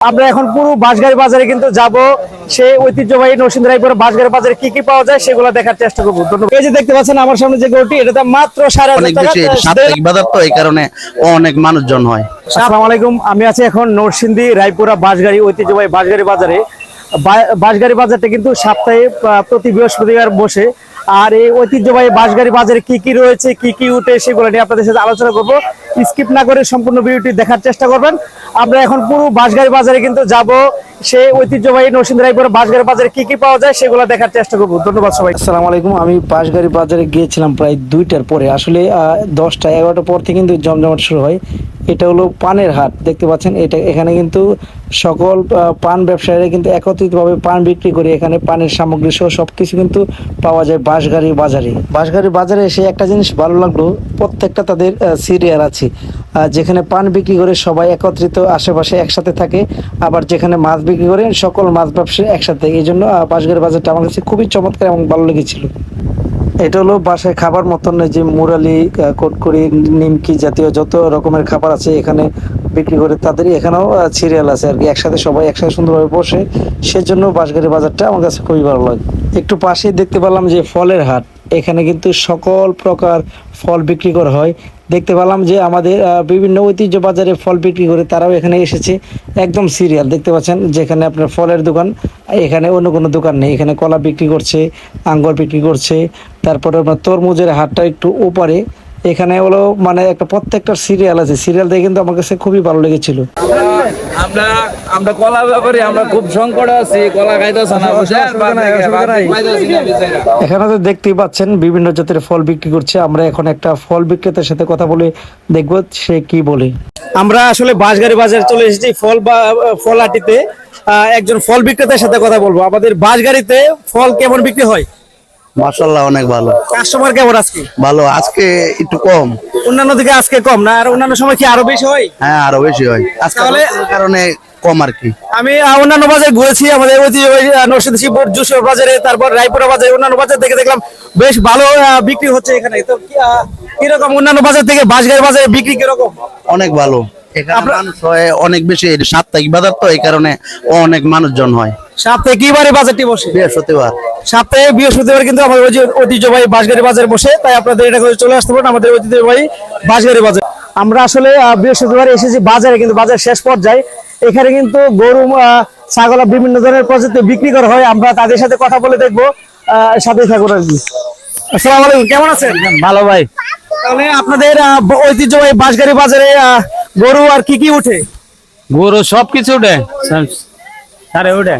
আমরা এখন পুরো বাঁশগাড়ি বাজারে কিন্তু যাব। সেই ঐতিহ্যবাহী নরসিংহ রায়পুর বাঁশগাড়ি বাজারে কি কি পাওয়া যায় সেগুলো দেখার চেষ্টা করব। ধন্যবাদ। এই যে দেখতে পাচ্ছেন আমার সামনে যে গরুটি এটা মাত্র সাড়ে অনেক বেশি সাপ্তাহিক বাজার তো এই কারণে অনেক মানুষজন হয়। আসসালামু আলাইকুম আমি আছি এখন নরসিংদী রায়পুরা বাঁশগাড়ি ঐতিহ্যবাহী বাঁশগাড়ি বাজারে। বাঁশগাড়ি বাজারটা কিন্তু সপ্তাহে প্রতি বৃহস্পতিবার বসে। আর এই ঐতিহ্যবাহী বাঁশগাড়ি বাজারে কি কি রয়েছে কি কি উঠে সেগুলো নিয়ে আপনাদের সাথে আলোচনা করব। স্কিপ না করে সম্পূর্ণ ভিডিওটি দেখার চেষ্টা করবেন। আমরা এখন পুরো বাঁশগাড়ি বাজারে কিন্তু যাব। সেই ঐতিহ্যবাহী নরসিংহ রায়পুর বাঁশগাড়ি বাজারে কি কি পাওয়া যায় সেগুলো দেখার চেষ্টা করব। ধন্যবাদ সবাই আসসালামু আলাইকুম, আমি বাঁশগাড়ি বাজারে গিয়েছিলাম প্রায় দুইটার পরে। আসলে দশটা এগারোটার পর থেকে কিন্তু জমজমাট শুরু হয়। এটা হলো পানের হাট, দেখতে পাচ্ছেন? এটা এখানে কিন্তু সকল পান ব্যবসায়ীরা কিন্তু একত্রিতভাবে পান বিক্রি করে এখানে পানের সামগ্রী সহ সব কিছু কিন্তু পাওয়া যায় বাঁশগাড়ি বাজারে। বাঁশগাড়ি বাজারে এসে একটা জিনিস ভালো লাগল, প্রত্যেকটা তাদের সিরিয়াল আছে। যেখানে পান বিক্রি করে সবাই একত্রিত আশেপাশে একসাথে থাকে, আবার যেখানে মাছ বিক্রি করে সকল মাছ ব্যবসায়ী একসাথে এই জন্য বাঁশগাড়ি বাজারটা আমার কাছে খুবই চমৎকার এবং ভালো লেগেছিল। এটা হলো বাসায় খাবার মতন যে মুরালি আহ, নিমকি জাতীয় যত রকমের খাবার আছে এখানে বিক্রি করে তাদের এখানেও সিরিয়াল আছে আর কি। একসাথে সবাই একসাথে সুন্দরভাবে বসে সেজন্য বাঁশগাড়ি বাজারটা আমার কাছে খুবই ভালো লাগে। একটু পাশেই দেখতে পেলাম যে ফলের হাট। এখানে কিন্তু সকল প্রকার ফল বিক্রি করা হয়। দেখতে পেলাম যে আমাদের বিভিন্ন ঐতিহ্য বাজারে ফল বিক্রি করে তারাও এখানে এসেছে। একদম সিরিয়াল দেখতে পাচ্ছেন? যেখানে আপনার ফলের দোকান, এখানে অন্য কোনো দোকান নেই। এখানে কলা বিক্রি করছে, আঙ্গুর বিক্রি করছে, তারপরে আপনার তরমুজের হাটটা একটু ওপারে। এখানে হলো মানে একটা প্রত্যেকটা সিরিয়াল আছে। সিরিয়াল দেখে কিন্তু আমার কাছে খুবই ভালো লেগেছিল। আমরা আমরা কলা ব্যাপারে আমরা খুব সংকটে আছি কলা খাইতেছে না এখানে তো দেখতেই পাচ্ছেন বিভিন্ন জাতের ফল বিক্রি করছে। আমরা এখন একটা ফল বিক্রেতার সাথে কথা বলে দেখব সে কি বলে। আমরা আসলে বাঁশগাড়ি বাজারে চলে এসেছি ফল বা ফল হাটিতে। আহ, একজন ফল বিক্রেতার সাথে কথা বলব। আমাদের বাঁশগাড়িতে ফল কেমন বিক্রি হয়? মার্শাল্লাহ অনেক ভালো। কাস্টমার কেমন আজকে? ভালো আজকে একটু কম। অন্যান্য দিকে আজকে কম না? আর অন্যান্য সময় কি আরও বেশি হয়? হ্যাঁ আরও বেশি হয়। আজকে কারণে কম আর কি। আমি অন্যান্য বাজারে ঘুরেছি আমাদের নরসিংদী শিবপুর জুসুর বাজারে তারপর রায়পুরা বাজারে অন্যান্য বাজার থেকে দেখলাম বেশ ভালো বিক্রি হচ্ছে এখানে। তো কীরকম অন্যান্য বাজার থেকে বাঁশগাড়ি বাজারে বিক্রি কীরকম? অনেক ভালো। এখানে মানুষ হয় অনেক বেশি সাপ্তাহিক বাজার তো এই কারণে অনেক মানুষজন হয়। সপ্তাহে কি বারে বাজারটি বসে? বৃহস্পতিবার। সপ্তাহে বৃহস্পতিবার কিন্তু আমাদের ওই যে ঐতিহ্যবাহী বাঁশগাড়ি বাজার বসে তাই আপনাদের এটা করে চলে আসতে পারেন আমাদের ঐতিহ্যবাহী বাঁশগাড়ি বাজার। আমরা আসলে বৃহস্পতিবার এসেছি বাজারে কিন্তু বাজার শেষ পর্যায়ে এখানে কিন্তু গরু ছাগল আর বিভিন্ন ধরনের প্রজাতি বিক্রি করা হয়। আমরা তাদের সাথে কথা বলে দেখব সাথে থাকুন আর কি। আসসালাম আলাইকুম কেমন আছেন? ভালো ভাই। তাহলে আপনাদের ঐতিহ্যবাহী বাঁশগাড়ি বাজারে গরু আর কি কি উঠে? গরু সবকিছু উঠে। সারে উঠে।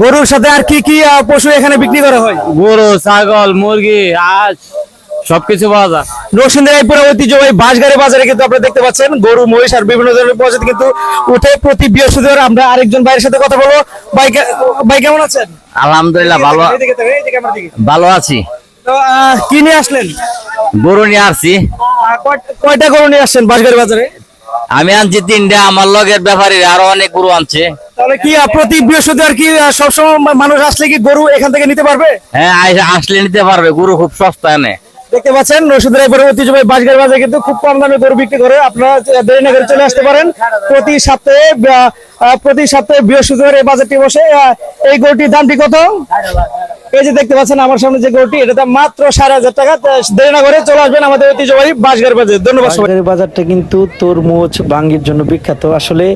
গরুর সাথে আর কি কি পশু এখানে বিক্রি করা হয়? গরু ছাগল মুরগি হাঁস সবকিছু পাওয়া যায়। নরসিংদী রায়পুরা ঐতিহ্যবাহী বাঁশগাড়ি বাজারে কিন্তু আপনারা দেখতে পাচ্ছেন গরু মহিষ আর বিভিন্ন ধরনের প্রজাতি কিন্তু উঠে প্রতি বৃহস্পতিবার আমরা আরেকজন ভাইয়ের সাথে কথা বলব। ভাই ভাই কেমন আছেন? আলহামদুলিল্লাহ ভালো। ভালো আছি। কি নিয়ে আসলেন? গরু নিয়ে আসছি। কয়টা গরু নিয়ে আসছেন বাঁশগাড়ি বাজারে? আমি আনছি তিনটা আমার লগের ব্যাপারী আরও অনেক গরু আনছে। তাহলে কি প্রতি বৃহস্পতিবার কি সবসময় মানুষ আসলে কি গরু এখান থেকে নিতে পারবে? হ্যাঁ আসলে নিতে পারবে গরু খুব সস্তা এনে দেখতে পাচ্ছেন বাজারে কিন্তু খুব কম দামে গরু বিক্রি করে। আপনারা দেরি না করে চলে আসতে পারেন। প্রতি সপ্তাহে প্রতি সপ্তাহে বৃহস্পতিবার এই বাজারটি বসে এই গরুটির দামটি কত? এই যে দেখতে পাচ্ছেন আমার সামনে যে গরুটি, এটা মাত্র সাড়ে হাজার টাকা। দেরি না করে চলে আসবেন আমাদের ঐতিহ্যবাহী বাঁশগাড়ি বাজার। ধন্যবাদ সবাই। বাজারটা কিন্তু তরমুজ, বাঙ্গির জন্য বিখ্যাত। আসলে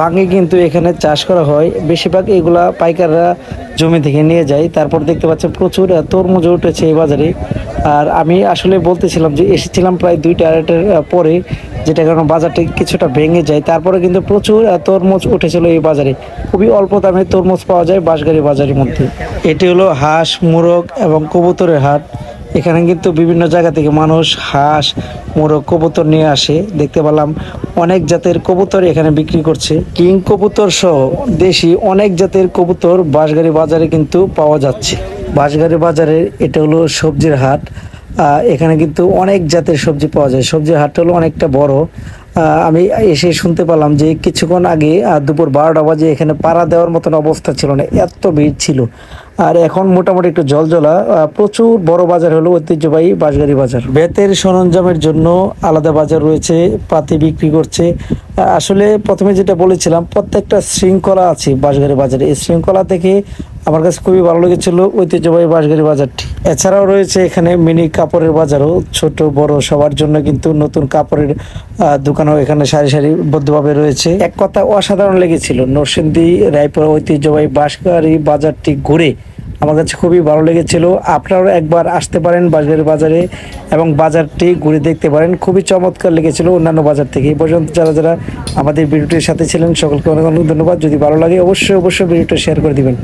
বাঙ্গি কিন্তু এখানে চাষ করা হয়। বেশিরভাগ এগুলা পাইকাররা জমি থেকে নিয়ে যায়। তারপর দেখতে পাচ্ছেন প্রচুর তরমুজ উঠেছে এই বাজারে। আর আমি আসলে বলতেছিলাম যে এসেছিলাম প্রায় দুইটা আড়াইটার পরে যেটা কারণ বাজারটা কিছুটা ভেঙে যায়। তারপরে কিন্তু প্রচুর তরমুজ উঠেছিল এই বাজারে। খুবই অল্প দামে তরমুজ পাওয়া যায় বাঁশগাড়ি বাজারের মধ্যে। এটি হলো হাঁস, মোরগ এবং কবুতরের হাট। এখানে কিন্তু বিভিন্ন জায়গা থেকে মানুষ হাঁস, মোরগ, কবুতর নিয়ে আসে। দেখতে পেলাম অনেক জাতের কবুতর এখানে বিক্রি করছে। কিং কবুতর সহ দেশি অনেক জাতের কবুতর বাঁশগাড়ি বাজারে কিন্তু পাওয়া যাচ্ছে। বাঁশগাড়ি বাজারে এটা হলো সবজির হাট। এখানে কিন্তু অনেক জাতের সবজি পাওয়া যায়। সবজির হাটটা হলো অনেকটা বড়। আমি এসে শুনতে পেলাম যে কিছুক্ষণ আগে দুপুর বারোটা বাজে এখানে পাড়া দেওয়ার মতন অবস্থা ছিল না, এত ভিড় ছিল। আর এখন মোটামুটি একটু জলজলা প্রচুর বড় বাজার হলো ঐতিহ্যবাহী বাঁশগাড়ি বাজার। বেতের সরঞ্জামের জন্য আলাদা বাজার রয়েছে, পাতি বিক্রি করছে। আসলে প্রথমে যেটা বলেছিলাম, প্রত্যেকটা শৃঙ্খলা আছে বাঁশগাড়ি বাজারে। এই শৃঙ্খলা থেকে আমার কাছে খুবই ভালো লেগেছিল ঐতিহ্যবাহী বাঁশগাড়ি বাজারটি। এছাড়াও রয়েছে এখানে মিনি কাপড়ের বাজারও, ছোট, বড়, সবার জন্য কিন্তু নতুন কাপড়ের দোকানও এখানে সারি সারিবদ্ধভাবে রয়েছে। এক কথা অসাধারণ লেগেছিল, নরসিংদী, রায়পুর ঐতিহ্যবাহী বাঁশগাড়ি বাজারটি ঘুরে আমার কাছে খুবই ভালো লেগেছিল। আপনারাও একবার আসতে পারেন বাজারের বাজারে এবং বাজারটি ঘুরে দেখতে পারেন। খুবই চমৎকার লেগেছিল অন্যান্য বাজার থেকে। এই পর্যন্ত যারা যারা আমাদের ভিডিওটির সাথে ছিলেন, সকলকে অনেক অনেক ধন্যবাদ। যদি ভালো লাগে, অবশ্যই অবশ্যই ভিডিওটা শেয়ার করে দিবেন।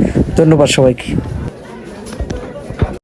ধন্যবাদ সবাইকে।